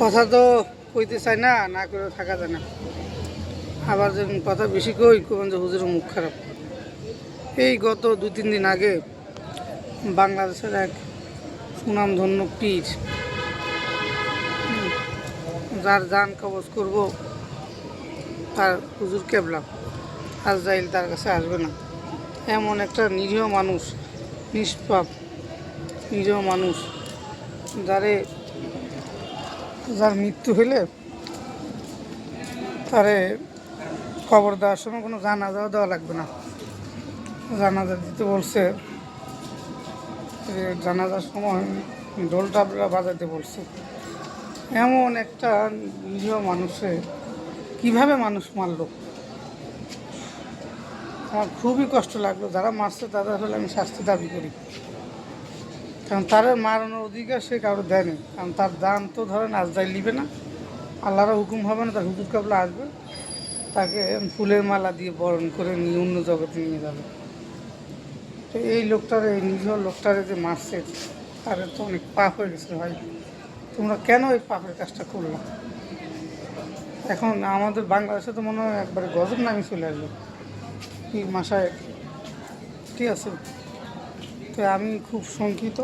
কথা তো কইতে চাই না না করে থাকা যায় না। আবার যখন কথা বেশি কই কোন যে হুজুরের মুখ খারাপ। এই গত দু তিন দিন আগে বাংলাদেশের এক সুনামধন্য পীর যার যান কবজ করব, তার হুজুর কেবলা আজরাইল তার কাছে আসবে না। এমন একটা নিরীহ মানুষ, নিষ্পাপ, নিরীহ মানুষ, যারে যার মৃত্যু হইলে তারে খবর দেওয়ার সময় কোনো জানাজাও দেওয়া লাগবে না। জানাজা দিতে বলছে, যে জানাজার সময় ঢোল বাজাতে বলছে। এমন একটা নিরীহ মানুষে কীভাবে মানুষ মারলো? আমার খুবই কষ্ট লাগল, যারা মারছে তাদের হলে আমি শাস্তি দাবি করি। কারণ তার মারানোর অধিকার সে কারও দেয়নি। কারণ তার দান তো ধরেন আজদাই নিবে না। আল্লাহর হুকুম হবে না, তার হুজুর কাবলা আসবে। তাকে ফুলের মালা দিয়ে বরণ করে নিয়ে অন্য জগতে নিয়ে যাবে। তো এই লোকটার, এই নিজ লোকটারে যে মারছে, তার তো অনেক পাপ হয়ে গেছে ভাই। তোমরা কেন এই পাপের কাজটা করল? এখন আমাদের বাংলাদেশে তো মনে হয় একবারে গজব নামে চলে আসবে। কি মাসায়, ঠিক আছে? তো আমি খুব শঙ্কিত,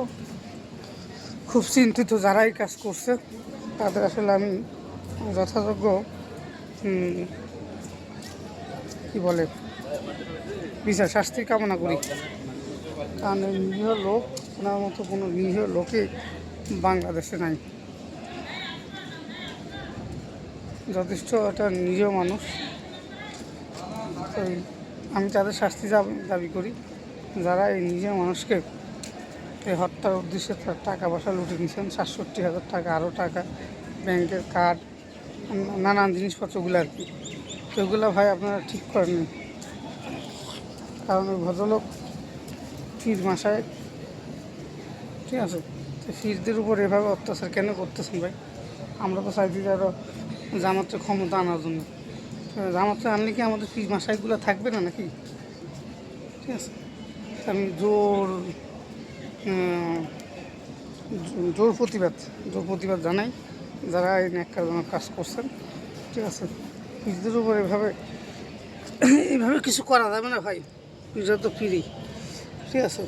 খুব চিন্তিত যারা এই কাজ করছে, তাদের আসলে আমি যথাযোগ্য কি বলে, বিচার শাস্তির কামনা করি। কারণ নিরীহ লোক, ওনার মতো কোনো নিরীহ লোকে বাংলাদেশে নাই। যথেষ্ট একটা নিরীহ মানুষ। আমি তাদের শাস্তি দাবি করি যারা এই নিজের মানুষকে এই হত্যার উদ্দেশ্যে টাকা পয়সা লুটে নিয়েছেন, সাতষট্টি হাজার টাকা আরও টাকা, ব্যাংকের কার্ড, নানান জিনিসপত্রগুলো আর কি। তো এগুলো ভাই আপনারা ঠিক করেন কারণ ওই ভদ্রলোক ফির মাসায়, ঠিক আছে? তো ফিরদের উপর এভাবে অত্যাচার কেন করতেছেন ভাই? আমরা তো চাইছি যে আরও জামাতের ক্ষমতা আনার জন্য। জামাতে আনলে কি আমাদের ফির মাসাইগুলো থাকবে না নাকি? ঠিক আছে? জোর জোর প্রতিবাদ জোর প্রতিবাদ জানাই। যারা এই ন্যাক্কারজনক কাজ করছেন, ঠিক আছে? নিজেদের উপর এভাবে এইভাবে কিছু করা যাবে না ভাই। পিজা তো ফ্রি ঠিক আছে?